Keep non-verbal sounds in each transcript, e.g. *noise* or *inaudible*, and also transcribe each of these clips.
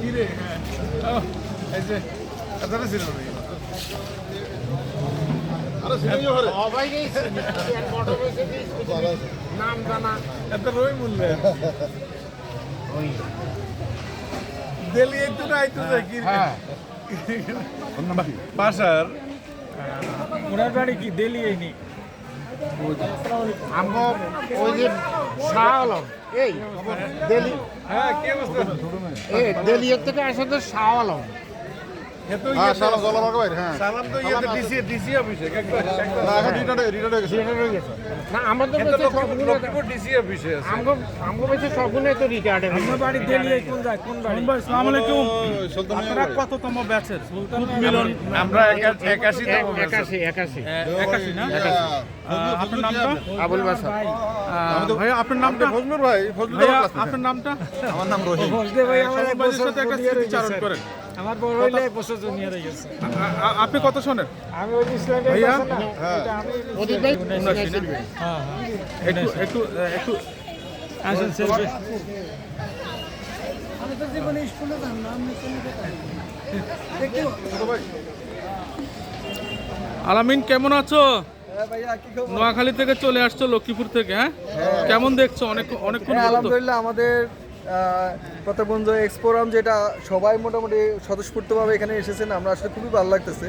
কি রে হ্যাঁ। ও, এই যে এতটা ছিল নাম জানা। এত রই মূল্য দিল্লি একটু না রে? হ্যাঁ। বাসার। ওনার বাড়ি কি? দিল্লি নি। আমগো ওই যে শাহ আলম। এই দিল্লি হ্যাঁ কি অবস্থা এই দিল্লির থেকে আসে তো শাহ আলম। কততম ব্যাচের? আমরা একাশি একাশি একাশি একাশি। না? আপনার নামটা? আবুল বাসার। আহ, আপনার নামটা? ফজলুর ভাই ফজলুর আপনার নামটা? আমার নাম রহিম। ভাই আমার এক সাথে একটা স্মৃতিচারণ করেন। আমার বড় হইলে বছর জুনিয়র হয়ে গেছে। আপনি কত শোনেন আমি ওই ইসলামের ভাইয়া? হ্যাঁ। আমি না? হ্যাঁ হ্যাঁ। একটু একটু আহ, একটু আসেন সেলফি। আলামিন কেমন আছো? নোয়াখালী থেকে চলে আসছো লক্ষ্মীপুর থেকে হ্যাঁ? কেমন দেখছ? অনেক অনেকক্ষণ হ্যাঁ আলহামদুলিল্লাহ আমাদের প্রতাপগঞ্জ এক্সপোরাম যেটা সবাই মোটামুটি স্বতঃস্ফূর্তভাবে এখানে এসেছেন, আমরা আসলে খুবই ভালো লাগতেছে।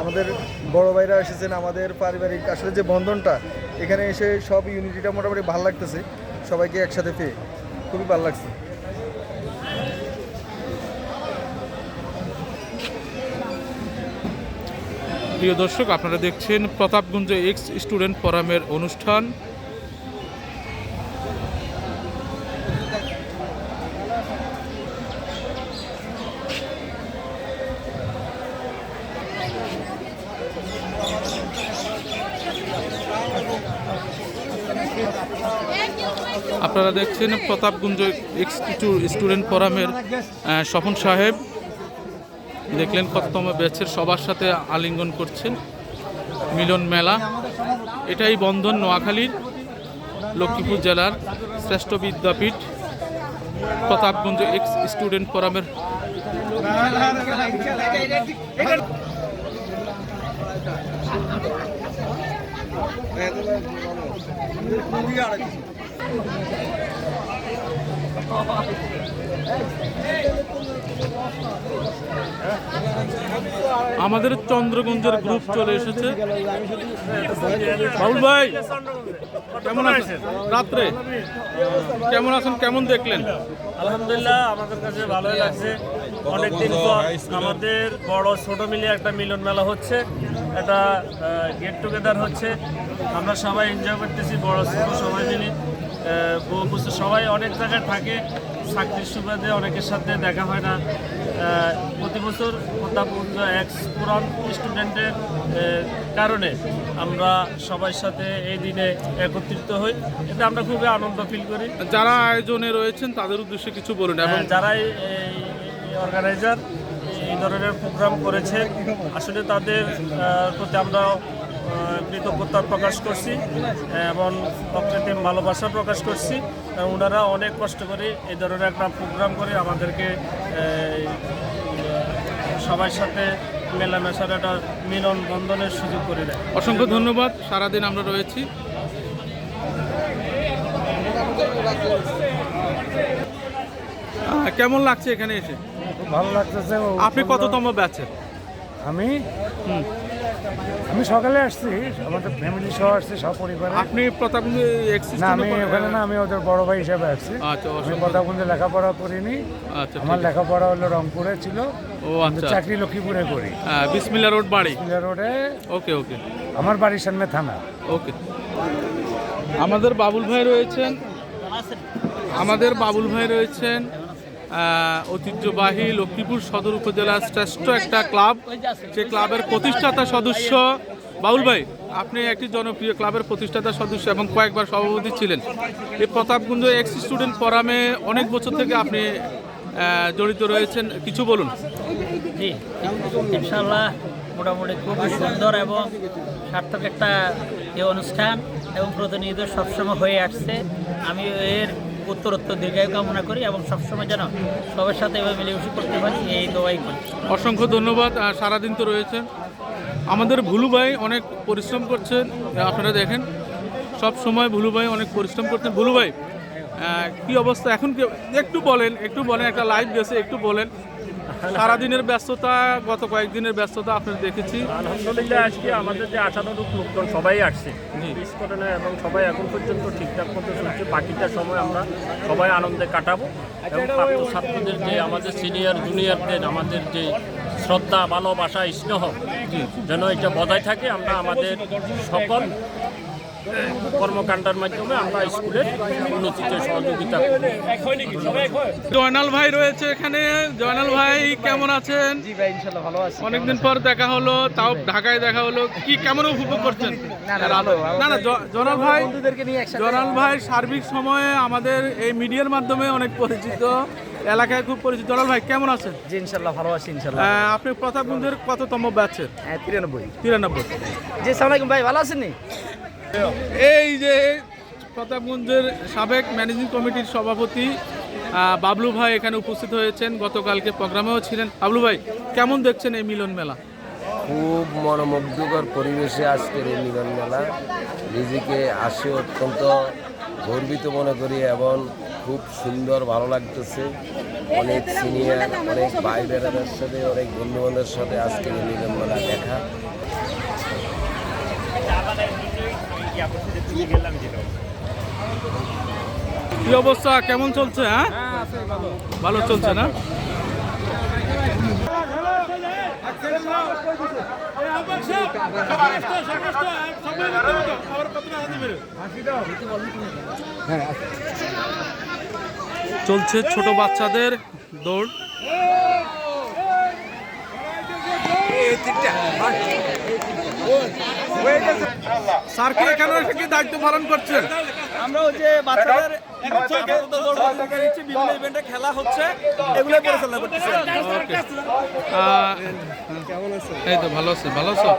আমাদের বড় ভাইরা এসেছেন, আমাদের পারিবারিক আসলে যে বন্ধনটা, এখানে এসে সব ইউনিটিটা মোটামুটি ভালো লাগতেছে, সবাইকে একসাথে পেয়ে খুবই ভালো লাগছে। প্রিয় দর্শক, আপনারা দেখছেন প্রতাপগঞ্জ এক্স স্টুডেন্ট ফোরামের অনুষ্ঠান। আপনারা দেখছেন প্রতাপগঞ্জ স্টুডেন্ট ফোরামের স্বপন সাহেব। দেখলেন কততম ব্যাচের সবার সাথে আলিঙ্গন করছেন। মিলন মেলা। এটাই বন্ধন নোয়াখালীর, লক্ষ্মীপুর জেলার শ্রেষ্ঠ বিদ্যাপীঠ। প্রতাপগঞ্জ এক্স স্টুডেন্ট ফোরামের আমাদের চন্দ্রগঞ্জের গ্রুপ চলে এসেছে। বাবুল ভাই কেমন আছেন? রাত্রে? কেমন আছেন? কেমন দেখলেন? আলহামদুলিল্লাহ আমাদের কাছে ভালোই লাগছে। অনেকদিন পর আমাদের বড় ছোট মিলিয়ে একটা মিলন মেলা হচ্ছে। একটা গেট টুগেদার হচ্ছে। আমরা সবাই এনজয় করতেছি বড় ছোট সবাই মিলে। সবাই অনেক জায়গায় থাকে। চাকরির সুবাদে অনেকের সাথে দেখা হয় না। প্রতি বছর প্রতাপগঞ্জ এক্স পুরান স্টুডেন্টের কারণে আমরা সবার সাথে এই দিনে একত্রিত হই। এতে আমরা খুবই আনন্দ ফিল করি। যারা আয়োজনে রয়েছেন তাদের উদ্দেশ্যে কিছু বলুন। এবং হ্যাঁ, যারাই এই অর্গানাইজার এই ধরনের প্রোগ্রাম করেছে। আসলে তাদের প্রতি আমরা কৃতজ্ঞতা প্রকাশ করছি এবং অকৃত্রিম ভালোবাসা প্রকাশ করছি। ওনারা অনেক কষ্ট করে এই ধরনের একটা প্রোগ্রাম করে আমাদেরকে সবার সাথে মেলামেশার একটা মিলন বন্ধনের সুযোগ করে দেয়। অসংখ্য ধন্যবাদ। সারাদিন আমরা রয়েছি। কেমন লাগছে এখানে এসে? ভালো লাগতেছে আপনি কততম ব্যাচের আমি? আমি সকালে আসছি আমাদের ফ্যামিলি সহ আসছি সব পরিবারে। আপনি প্রতাপগঞ্জ না আমি ওখানে না আমি ওদের বড় ভাই হিসেবে আসছি আচ্ছা আমি প্রতাপগঞ্জে লেখাপড়া করিনি। আচ্ছা আমার লেখাপড়া হলো রংপুরে ছিল। আচ্ছা। চাকরি লক্ষ্মীপুরে করি। হ্যাঁ, বিসমিল্লা রোড বাড়ি। পিলা রোডে। ওকে ওকে। আমার বাড়ির সামনে থানা। ওকে। আমাদের বাবুল ভাই রয়েছেন। আমাদের বাবুল ভাই রয়েছেন। ঐতিহ্যবাহী লক্ষ্মীপুর সদর উপজেলার শ্রেষ্ঠ একটা ক্লাব। যে ক্লাবের প্রতিষ্ঠাতা সদস্য বাবুল ভাই, আপনি একটি জনপ্রিয় ক্লাবের প্রতিষ্ঠাতা সদস্য এবং কয়েকবার সভাপতি ছিলেন। এই প্রতাপগঞ্জ এক্স স্টুডেন্ট ফোরামে অনেক বছর থেকে আপনি জড়িত রয়েছেন। কিছু বলুন। জি ইনশাল্লাহ মোটামুটি খুবই সুন্দর এবং সার্থক একটা অনুষ্ঠান এবং প্রতিনিধিত্ব সবসময় হয়ে আসছে। আমি এর উত্তরোত্তর দীর্ঘায়ু কামনা করি এবং সবসময় যেন সবার সাথে এভাবে মিলেমিশে করতে পারি, এই দোয়াই করি। অসংখ্য ধন্যবাদ, আর সারাদিন তো রয়েছে আমাদের ভুলু ভাই অনেক পরিশ্রম করছেন, আপনারা দেখেন, সব সময় ভুলু ভাই অনেক পরিশ্রম করছেন। ভুলু ভাই কি অবস্থা? এখন একটু বলেন একটু বলেন, একটা লাইভ গেছে, একটু বলেন। সারাদিনের ব্যস্ততা গত কয়েকদিনের ব্যস্ততা আপনার দেখেছি। আলহামদুলিল্লাহ আজকে আমাদের যে আশানুরূপ লোকজন সবাই আসছে। মিস এবং সবাই এখন পর্যন্ত ঠিকঠাক মতো চলছে। বাকিটা সময় আমরা সবাই আনন্দে কাটাবো। এবং ছাত্র ছাত্রদের যে আমাদের সিনিয়র জুনিয়রদের আমাদের যে শ্রদ্ধা ভালোবাসা স্নেহ যেন এটা বজায় থাকে আমরা আমাদের সকল কর্মকাণ্ডের মাধ্যমে আমরা স্কুলের উন্নতিতে সহযোগিতা জয়নাল ভাই রয়েছে এখানে। জয়নাল ভাই কেমন আছেন? জি ভাই ইনশাল্লাহ ভালো আছি। অনেকদিন পর দেখা হলো তাও ঢাকায় দেখা হলো। কি কেমন উপভোগ করছেন? না না জয়নাল ভাই বন্ধুদেরকে নিয়ে একসাথে জয়নাল ভাই সার্বিক সময়ে আমাদের এই মিডিয়ার মাধ্যমে অনেক পরিচিত এলাকায় খুব পরিচিত। জয়নাল ভাই কেমন আছেন? জি ইনশাল্লাহ ভালো আছি ইনশাল্লাহ আপনি প্রতাপগঞ্জের কততম ব্যাচের হ্যাঁ তিরানব্বই। তিরানব্বই। জি ভাই ভালো আছেন নি? এই যে প্রতাপগঞ্জের সাবেক ম্যানেজিং কমিটির সভাপতি বাবলু ভাই এখানে উপস্থিত হয়েছেন। গতকালকে প্রোগ্রামেও ছিলেন। বাবলু ভাই, কেমন দেখছেন এই মিলন মেলা? খুব মনোমুগ্ধকর পরিবেশে আজকের এই মিলন মেলা। নিজেকে আসে অত্যন্ত গর্বিত মনে করি এবং খুব সুন্দর ভালো লাগতেছে। অনেক সিনিয়র অনেক ভাই বেড়াদের সাথে, অনেক বন্ধু বান্ধবের সাথে আজকের এই মিলন মেলা দেখা। কি অবস্থা? কেমন চলছে হ্যাঁ? ভালো। চলছে না? চলছে ছোট বাচ্চাদের দৌড়। স্যার কি এখানে এসে কি দায়িত্ব পালন করছেন? আমরা ওই যে বাচ্চাদের বিভিন্ন ইভেন্টে খেলা হচ্ছে এগুলোই পরিচালনা করতেছি। আহ, এই তো ভালো আছে ভালো আছো?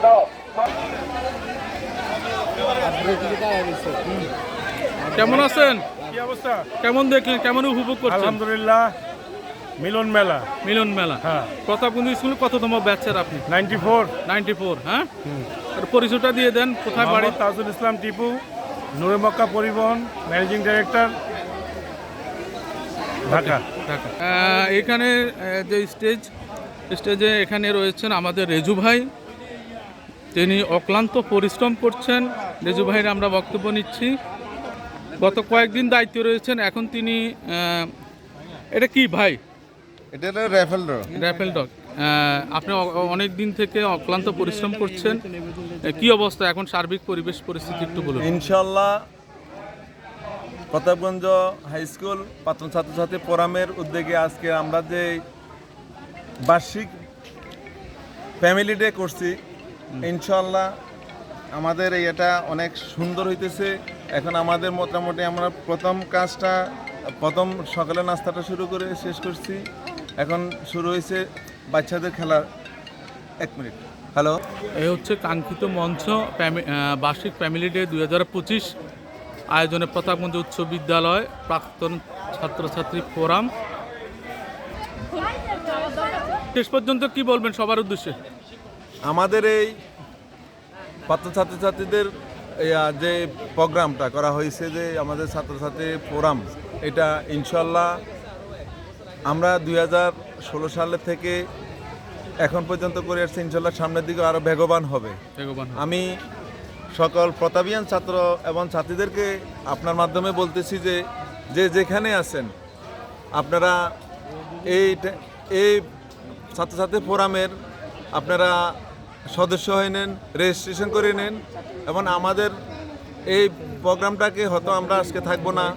কেমন আছেন? কি অবস্থা? কেমন দেখলেন? কেমন উপভোগ করছেন? আলহামদুলিল্লাহ। মিলন মেলা। মিলন মেলা। হ্যাঁ। প্রতাপগঞ্জ স্কুলে কততম ব্যাচের আপনি? নাইনটি ফোর নাইনটি ফোর হ্যাঁ আর পরিচয়টা দিয়ে দেন কোথায় বাড়ি? তাজুল ইসলাম টিপু নুরে মক্কা পরিবহন ম্যানেজিং ডাইরেক্টর ঢাকা। ঢাকা। এখানে যে স্টেজ স্টেজে এখানে রয়েছেন আমাদের রেজু ভাই। তিনি অক্লান্ত পরিশ্রম করছেন। রেজু ভাইয়ের আমরা বক্তব্য নিচ্ছি। গত কয়েকদিন দায়িত্বে রয়েছেন। এখন তিনি এটা কি ভাই? এটা হলো র্যাফেল ড্র র্যাফেল ডগ। আপনি অনেক দিন থেকে অক্লান্ত পরিশ্রম করছেন। কি অবস্থা এখন সার্বিক পরিবেশ পরিস্থিতি একটু বলুন। ইনশাল্লাহ প্রতাপগঞ্জ হাই স্কুল প্রাক্তন ছাত্রছাত্রী ফোরামের উদ্যোগে আজকে আমরা যে বার্ষিক ফ্যামিলি ডে করছি ইনশাল্লাহ আমাদের এই এটা অনেক সুন্দর হইতেছে। এখন আমাদের মোটামুটি আমরা প্রথম কাজটা প্রথম সকালে নাস্তাটা শুরু করে শেষ করছি। এখন শুরু হয়েছে বাচ্চাদের খেলার এক মিনিট। হ্যালো? এই হচ্ছে কাঙ্ক্ষিত মঞ্চ বার্ষিক ফ্যামিলি ডে দুই হাজার পঁচিশ আয়োজনে প্রতাপগঞ্জ উচ্চ বিদ্যালয় প্রাক্তন ছাত্রছাত্রী ফোরাম। শেষ পর্যন্ত কি বলবেন সবার উদ্দেশ্যে? আমাদের এই ছাত্র ছাত্রছাত্রীদের যে প্রোগ্রামটা করা হয়েছে যে আমাদের ছাত্রছাত্রী ফোরাম এটা ইনশাল্লাহ আমরা দুই ষোলো সালের থেকে এখন পর্যন্ত করে আসছি ইনশাল্লাহ সামনের দিকে আরও বেগবান হবে। আমি সকল প্রতাবিয়ান ছাত্র এবং ছাত্রীদেরকে আপনার মাধ্যমে বলতেছি যে যে যেখানে আছেন আপনারা এই এই ছাত্রছাত্রী ফোরামের আপনারা সদস্য হয়ে নেন রেজিস্ট্রেশন করে নেন এবং আমাদের এই প্রোগ্রামটাকে হয়তো আমরা আজকে থাকব না।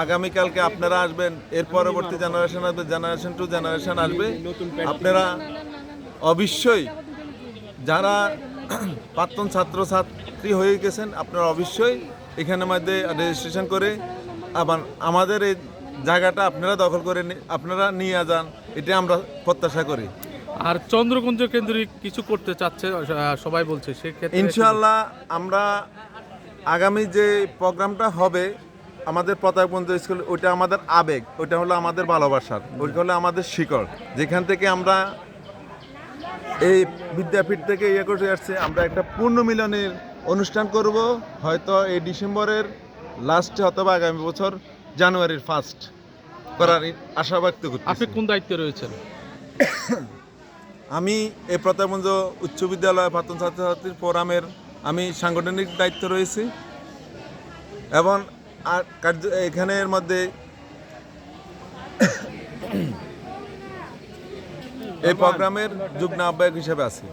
আগামীকালকে আপনারা আসবেন এর পরবর্তী জেনারেশন আসবে জেনারেশন টু জেনারেশন আসবে। আপনারা অবশ্যই যারা *clears throat* প্রাক্তন ছাত্র ছাত্রী হয়ে গেছেন আপনারা অবশ্যই এখানের মধ্যে রেজিস্ট্রেশন করে আবার আমাদের এই জায়গাটা আপনারা দখল করে আপনারা নিয়ে যান এটা আমরা প্রত্যাশা করি। আর চন্দ্রকুঞ্জ কেন্দ্রিক কিছু করতে চাচ্ছে সবাই বলছে সেক্ষেত্রে ইনশাল্লাহ আমরা আগামী যে প্রোগ্রামটা হবে আমাদের প্রতাপগঞ্জ স্কুল ওইটা আমাদের আবেগ ওইটা হলো আমাদের ভালোবাসার ওইটা হলো আমাদের শিকড়। যেখান থেকে আমরা এই বিদ্যাপীঠ থেকে ইয়ে করে আসছে আমরা একটা পূর্ণ মিলনের অনুষ্ঠান করব হয়তো এই ডিসেম্বরের লাস্টে অথবা আগামী বছর জানুয়ারির ফার্স্ট করার আশা ব্যক্ত করছি আপনি কোন দায়িত্বে রয়েছেন? *coughs* আমি এই প্রতাপগঞ্জ উচ্চ বিদ্যালয় প্রাক্তন ছাত্রছাত্রীর ফোরামের আমি সাংগঠনিক দায়িত্ব রয়েছি এবং আর কার্য এখানের মধ্যে এই প্রোগ্রামের যুগ্ম আহ্বায়ক হিসেবে আছি।